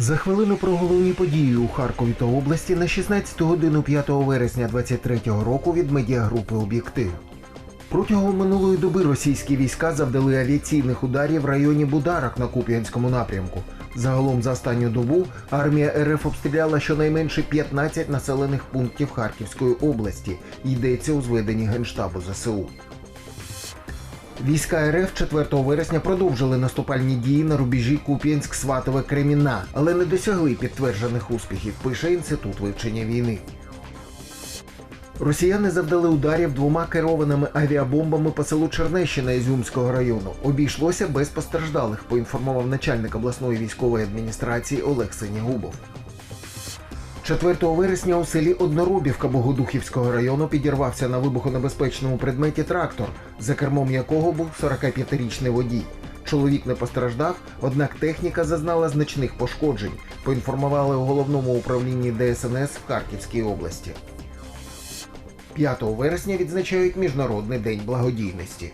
За хвилину про головні події у Харкові та області на 16 годину 5 вересня 2023 року від медіагрупи Об'єктив. Протягом минулої доби російські війська завдали авіаційних ударів в районі Бударак на Куп'янському напрямку. Загалом за останню добу армія РФ обстріляла щонайменше 15 населених пунктів Харківської області. Йдеться у зведенні Генштабу ЗСУ. Війська РФ 4 вересня продовжили наступальні дії на рубежі Куп'янськ, Сватове, Кремінна, але не досягли підтверджених успіхів, пише інститут вивчення війни. Росіяни завдали ударів двома керованими авіабомбами по селу Чернещина Ізюмського району. Обійшлося без постраждалих, поінформував начальник обласної військової адміністрації Олег Синягубов. 4 вересня у селі Одноробівка Богодухівського району підірвався на вибухонебезпечному предметі трактор, за кермом якого був 45-річний водій. Чоловік не постраждав, однак техніка зазнала значних пошкоджень, поінформували у головному управлінні ДСНС в Харківській області. 5 вересня відзначають Міжнародний день благодійності.